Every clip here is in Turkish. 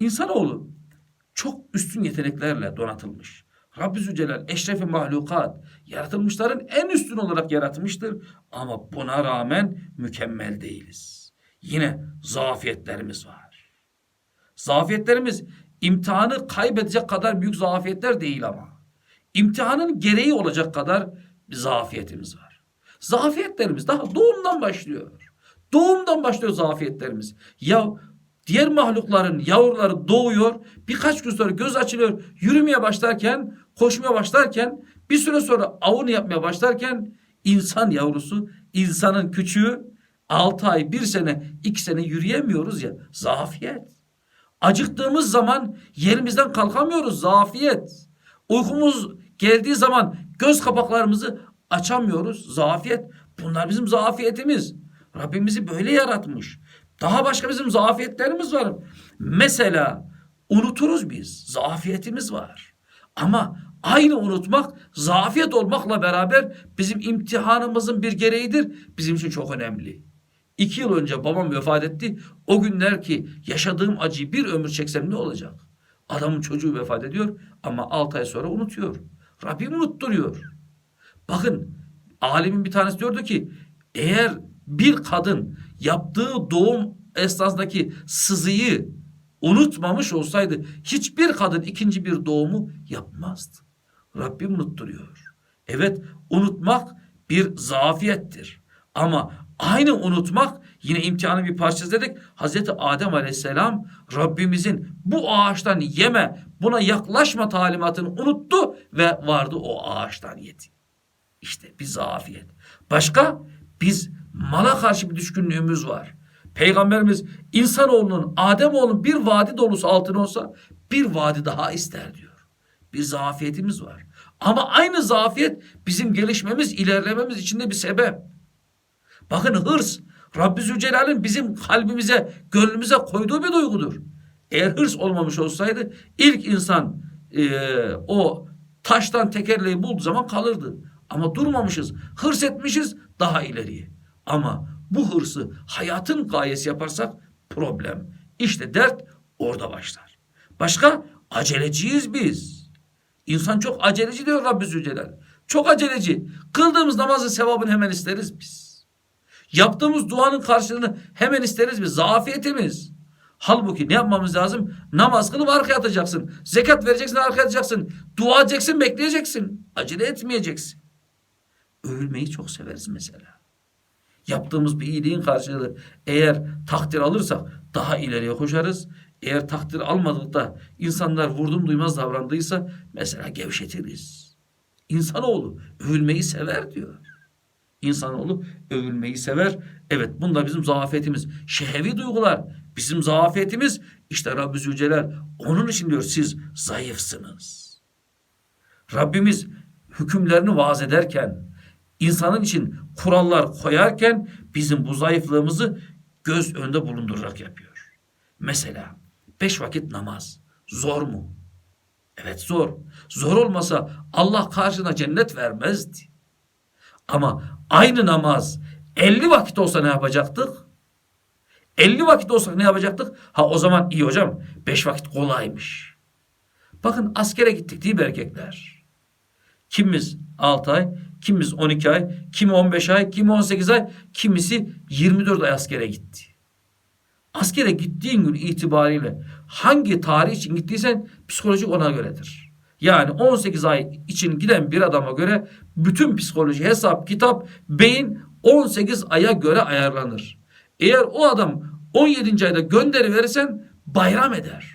İnsanoğlu çok üstün yeteneklerle donatılmış. Rabbi Zülcelal eşrefi mahlukat yaratılmışların en üstün olarak yaratmıştır. Ama buna rağmen mükemmel değiliz. Yine zafiyetlerimiz var. Zafiyetlerimiz imtihanı kaybedecek kadar büyük zafiyetler değil ama. İmtihanın gereği olacak kadar bir zafiyetimiz var. Zafiyetlerimiz daha doğumdan başlıyor. Doğumdan başlıyor zafiyetlerimiz. Ya diğer mahlukların yavruları doğuyor. Birkaç gün sonra göz açılıyor. Yürümeye başlarken, koşmaya başlarken, bir süre sonra avını yapmaya başlarken insan yavrusu, insanın küçüğü 6 ay, 1 sene, 2 sene yürüyemiyoruz ya. Zafiyet. Acıktığımız zaman yerimizden kalkamıyoruz. Zafiyet. Uykumuz geldiği zaman göz kapaklarımızı açamıyoruz. Zafiyet. Bunlar bizim zafiyetimiz. Rabbimizi böyle yaratmış. Daha başka bizim zafiyetlerimiz var. Mesela unuturuz biz. Zafiyetimiz var. Ama aynı unutmak zafiyet olmakla beraber bizim imtihanımızın bir gereğidir. Bizim için çok önemli. İki yıl önce babam vefat etti. O günler ki yaşadığım acıyı bir ömür çeksem ne olacak? Adamın çocuğu vefat ediyor ama altı ay sonra unutuyor. Rabbim unutturuyor. Bakın alimin bir tanesi diyordu ki eğer bir kadın yaptığı doğum esnasındaki sızıyı unutmamış olsaydı hiçbir kadın ikinci bir doğumu yapmazdı. Rabbim unutturuyor. Evet unutmak bir zafiyettir. Ama aynı unutmak yine imtihanın bir parçası dedik. Hazreti Adem Aleyhisselam Rabbimizin bu ağaçtan yeme, buna yaklaşma talimatını unuttu ve vardı o ağaçtan yedi. İşte bir zafiyet. Başka biz mala karşı bir düşkünlüğümüz var. Peygamberimiz insanoğlunun Ademoğlunun bir vadi dolusu altın olsa bir vadi daha ister diyor. Bir zafiyetimiz var. Ama aynı zafiyet bizim gelişmemiz, ilerlememiz için de bir sebep. Bakın hırs Rabbi Zülcelal'in bizim kalbimize, gönlümüze koyduğu bir duygudur. Eğer hırs olmamış olsaydı ilk insan eee, o taştan tekerleği bulduğu zaman kalırdı. Ama durmamışız. Hırs etmişiz daha ileriye. Ama bu hırsı hayatın gayesi yaparsak problem. İşte dert orada başlar. Başka aceleciyiz biz. İnsan çok aceleci diyor Rabbi Zülcelal. Çok aceleci. Kıldığımız namazın sevabını hemen isteriz biz. Yaptığımız duanın karşılığını hemen isteriz biz. Zafiyetimiz. Halbuki ne yapmamız lazım? Namaz kılıp arkaya atacaksın. Zekat vereceksin arkaya atacaksın. Dua edeceksin bekleyeceksin. Acele etmeyeceksin. Övülmeyi çok severiz mesela. Yaptığımız bir iyiliğin karşılığı eğer takdir alırsak daha ileriye koşarız. Eğer takdir almadık da insanlar vurdum duymaz davrandıysa mesela gevşetiriz. İnsanoğlu övülmeyi sever diyor. İnsanoğlu övülmeyi sever. Evet bunda bizim zafiyetimiz. Şehevi duygular bizim zafiyetimiz. İşte Rabbi Zülcelal onun için diyor siz zayıfsınız. Rabbimiz hükümlerini vaaz ederken, insanın için kurallar koyarken bizim bu zayıflığımızı göz önünde bulundurarak yapıyor. Mesela beş vakit namaz zor mu? Evet zor. Zor olmasa Allah karşına cennet vermezdi. Ama aynı namaz 50 vakit olsa ne yapacaktık? 50 vakit olsa ne yapacaktık? Ha o zaman iyi hocam 5 vakit kolaymış. Bakın askere gittik değil mi erkekler? Kimimiz 6 ay, kimimiz 12 ay, kimi 15 ay, kimi 18 ay, kimisi 24 ay askere gitti. Askere gittiğin gün itibariyle hangi tarih için gittiysen psikolojik ona göredir. Yani 18 ay için giden bir adama göre bütün psikoloji, hesap, kitap, beyin 18 aya göre ayarlanır. Eğer o adam 17. ayda gönderi verirsen bayram eder.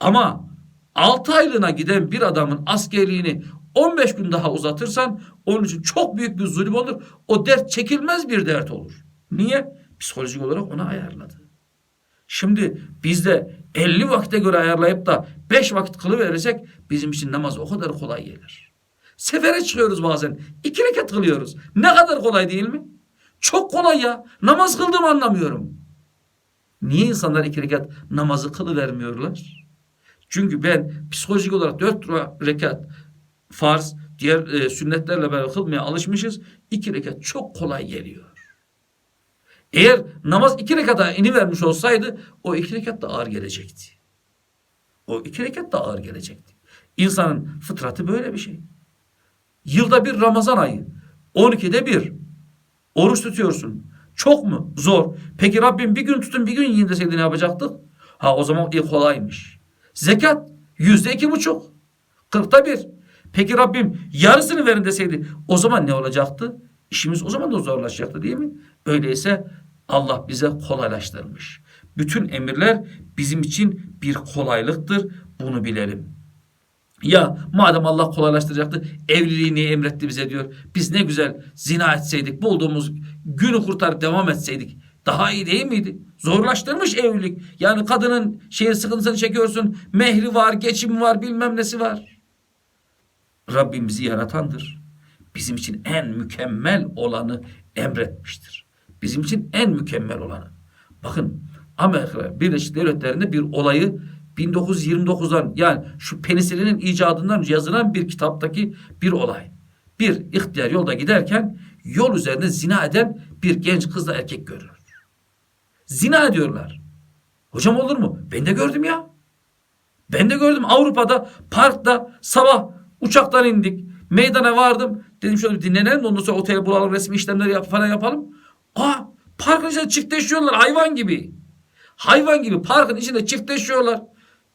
Ama 6 aylığına giden bir adamın askerliğini 15 gün daha uzatırsan onun için çok büyük bir zulüm olur. O dert çekilmez bir dert olur. Niye? Psikolojik olarak ona ayarladı. Şimdi bizde 50 vakite göre ayarlayıp da 5 vakit kılıverirsek bizim için namaz o kadar kolay gelir. Sefere çıkıyoruz bazen. iki rekat kılıyoruz. Ne kadar kolay değil mi? Çok kolay ya. Namaz kıldığımı anlamıyorum. Niye insanlar iki rekat namazı kılıvermiyorlar? Çünkü ben psikolojik olarak dört rekat farz, diğer e, sünnetlerle beraber kılmaya alışmışız. İki rekat çok kolay geliyor. Eğer namaz iki rekata inivermiş olsaydı o iki rekat da ağır gelecekti. O iki rekat da ağır gelecekti. İnsanın fıtratı böyle bir şey. Yılda bir Ramazan ayı. 12'de bir. Oruç tutuyorsun. Çok mu? Zor. Peki Rabbim bir gün tutun bir gün yiyin deseydi ne yapacaktık? Ha o zaman iyi kolaymış. Zekat yüzde iki buçuk. Kırkta bir. Peki Rabbim yarısını verin deseydi o zaman ne olacaktı? İşimiz o zaman da zorlaşacaktı değil mi? Öyleyse Allah bize kolaylaştırmış. Bütün emirler bizim için bir kolaylıktır. Bunu bilelim. Ya madem Allah kolaylaştıracaktı evliliği niye emretti bize diyor. Biz ne güzel zina etseydik bulduğumuz günü kurtarıp devam etseydik. Daha iyi değil miydi? Zorlaştırmış evlilik. Yani kadının şeyin sıkıntısını çekiyorsun. Mehri var, geçimi var, bilmem nesi var. Rabbim bizi yaratandır. Bizim için en mükemmel olanı emretmiştir. Bizim için en mükemmel olanı. Bakın Amerika Birleşik Devletleri'nde bir olayı 1929'dan yani şu penisilinin icadından yazılan bir kitaptaki bir olay. Bir ihtiyar yolda giderken yol üzerinde zina eden bir genç kızla erkek görür. Zina ediyorlar. Hocam olur mu? Ben de gördüm ya. Ben de gördüm Avrupa'da parkta sabah uçaktan indik. Meydana vardım. Dedim şöyle bir dinlenelim de ondan sonra otele bulalım resmi işlemleri yap, falan yapalım. Aa parkın içinde çiftleşiyorlar hayvan gibi. Hayvan gibi parkın içinde çiftleşiyorlar.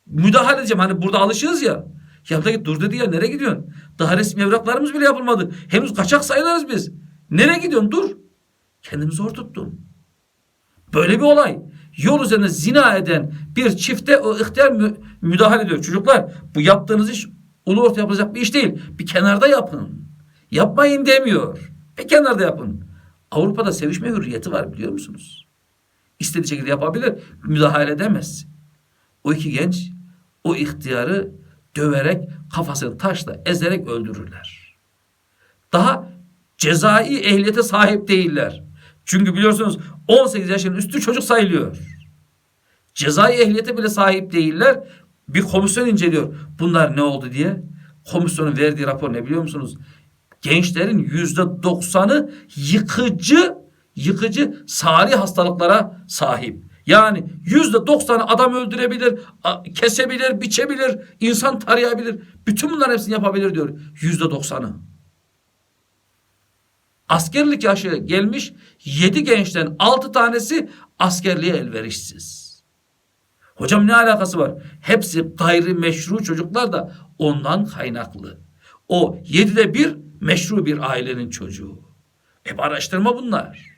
Müdahale edeceğim hani burada alışığız ya. Ya da dur dedi ya nereye gidiyorsun? Daha resmi evraklarımız bile yapılmadı. Henüz kaçak sayılırız biz. Nereye gidiyorsun dur. Kendimi zor tuttum. Böyle bir olay. Yol üzerinde zina eden bir çifte o ihtiyar mü- müdahale ediyor. Çocuklar bu yaptığınız iş ulu orta yapılacak bir iş değil. Bir kenarda yapın. Yapmayın demiyor. Bir kenarda yapın. Avrupa'da sevişme hürriyeti var biliyor musunuz? İstediği şekilde yapabilir. Müdahale edemez. O iki genç o ihtiyarı döverek kafasını taşla ezerek öldürürler. Daha cezai ehliyete sahip değiller. Çünkü biliyorsunuz 18 yaşının üstü çocuk sayılıyor. Cezai ehliyete bile sahip değiller. Bir komisyon inceliyor. Bunlar ne oldu diye. Komisyonun verdiği rapor ne biliyor musunuz? Gençlerin yüzde doksanı yıkıcı, yıkıcı sari hastalıklara sahip. Yani yüzde doksanı adam öldürebilir, kesebilir, biçebilir, insan tarayabilir. Bütün bunların hepsini yapabilir diyor. Yüzde doksanı. Askerlik yaşı gelmiş yedi gençten altı tanesi askerliğe elverişsiz. Hocam ne alakası var? Hepsi gayri meşru çocuklar da ondan kaynaklı. O yedide bir meşru bir ailenin çocuğu. Hep araştırma bunlar.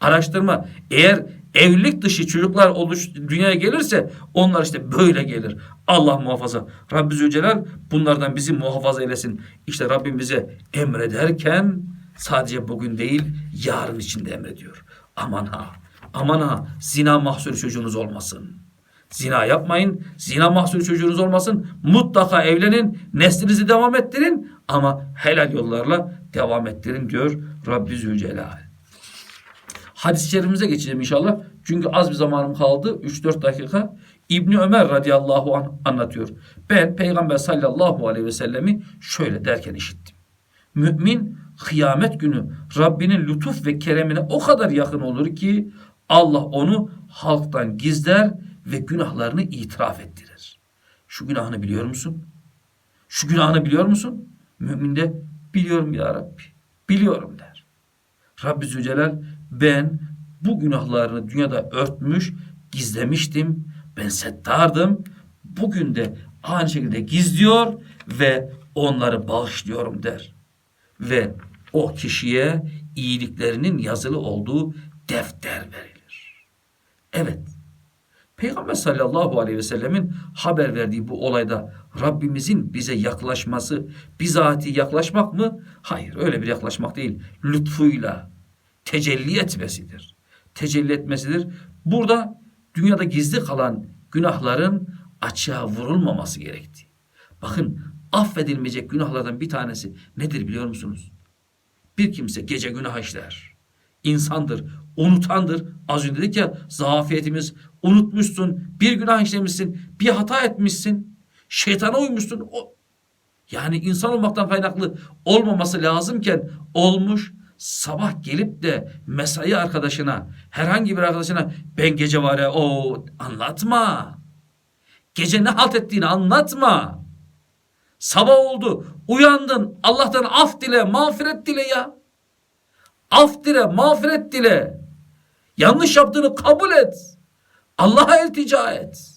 Araştırma. Eğer evlilik dışı çocuklar oluş, dünyaya gelirse onlar işte böyle gelir. Allah muhafaza. Rabbi Zülcelal bunlardan bizi muhafaza eylesin. İşte Rabbim bize emrederken sadece bugün değil yarın için de emrediyor. Aman ha. Aman ha. Zina mahsulü çocuğunuz olmasın. Zina yapmayın. Zina mahsulü çocuğunuz olmasın. Mutlaka evlenin. Neslinizi devam ettirin. Ama helal yollarla devam ettirin diyor Rabbi Zülcelal. Hadis-i şerifimize geçeceğim inşallah. Çünkü az bir zamanım kaldı. 3-4 dakika. İbni Ömer radıyallahu anh anlatıyor. Ben Peygamber sallallahu aleyhi ve sellemi şöyle derken işittim. Mümin kıyamet günü Rabbinin lütuf ve keremine o kadar yakın olur ki Allah onu halktan gizler ve günahlarını itiraf ettirir. Şu günahını biliyor musun? Şu günahını biliyor musun? Mümin de biliyorum ya Rabbi. Biliyorum der. Rabbi Zülcelal ben bu günahlarını dünyada örtmüş, gizlemiştim. Ben settardım. Bugün de aynı şekilde gizliyor ve onları bağışlıyorum der. Ve o kişiye iyiliklerinin yazılı olduğu defter verilir. Evet. Peygamber sallallahu aleyhi ve sellemin haber verdiği bu olayda Rabbimizin bize yaklaşması, bizatihi yaklaşmak mı? Hayır, öyle bir yaklaşmak değil. Lütfuyla tecelli etmesidir. Tecelli etmesidir. Burada dünyada gizli kalan günahların açığa vurulmaması gerekti. Bakın affedilmeyecek günahlardan bir tanesi nedir biliyor musunuz? Bir kimse gece günah işler. İnsandır, unutandır. Az önce dedik ya zafiyetimiz unutmuşsun, bir günah işlemişsin, bir hata etmişsin, şeytana uymuşsun. O, yani insan olmaktan kaynaklı olmaması lazımken olmuş, sabah gelip de mesai arkadaşına, herhangi bir arkadaşına ben gece var ya o anlatma. Gece ne halt ettiğini anlatma. Sabah oldu, uyandın, Allah'tan af dile, mağfiret dile ya. Af dile, mağfiret dile. Yanlış yaptığını kabul et. Allah'a iltica et.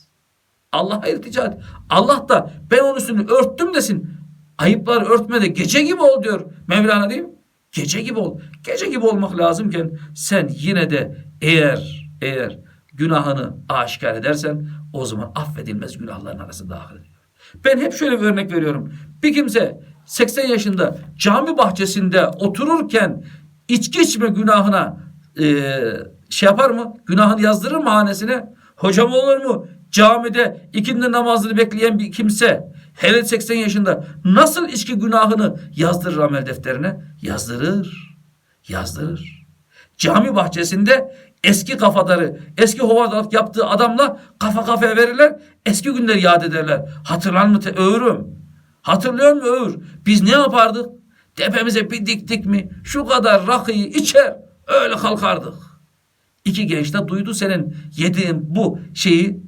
Allah'a iltica et. Allah da ben onun üstünü örttüm desin. Ayıplar örtmede gece gibi ol diyor Mevlana değil mi? Gece gibi ol. Gece gibi olmak lazımken sen yine de eğer eğer günahını aşikar edersen o zaman affedilmez günahların arasında dahil ediyor. Ben hep şöyle bir örnek veriyorum. Bir kimse 80 yaşında cami bahçesinde otururken içki içme günahına eee, şey yapar mı? Günahını yazdırır mı hanesine? Hocam olur mu? Camide ikindi namazını bekleyen bir kimse hele 80 yaşında nasıl içki günahını yazdırır amel defterine? Yazdırır. Yazdırır. Cami bahçesinde eski kafadarı, eski hovadalık yaptığı adamla kafa kafaya verirler. Eski günleri yad ederler. Hatırlar mı öğürüm? Hatırlıyor musun öğür? Biz ne yapardık? Tepemize bir diktik mi? Şu kadar rakıyı içer öyle kalkardık. İki genç de duydu senin yediğin bu şeyi.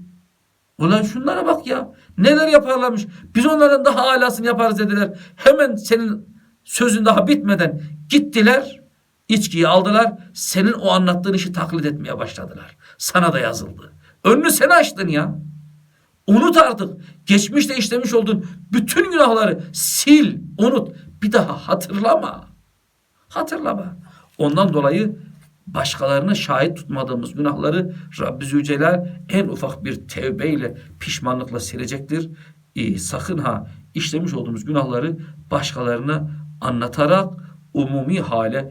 Ulan şunlara bak ya. Neler yaparlarmış. Biz onlardan daha alasını yaparız dediler. Hemen senin sözün daha bitmeden gittiler. içkiyi aldılar. Senin o anlattığın işi taklit etmeye başladılar. Sana da yazıldı. Önünü sen açtın ya. Unut artık. Geçmişte işlemiş olduğun bütün günahları sil, unut. Bir daha hatırlama. Hatırlama. Ondan dolayı başkalarına şahit tutmadığımız günahları Rabbi Zülcelal en ufak bir tevbeyle, pişmanlıkla silecektir. Ee, sakın ha işlemiş olduğumuz günahları başkalarına anlatarak umumi hale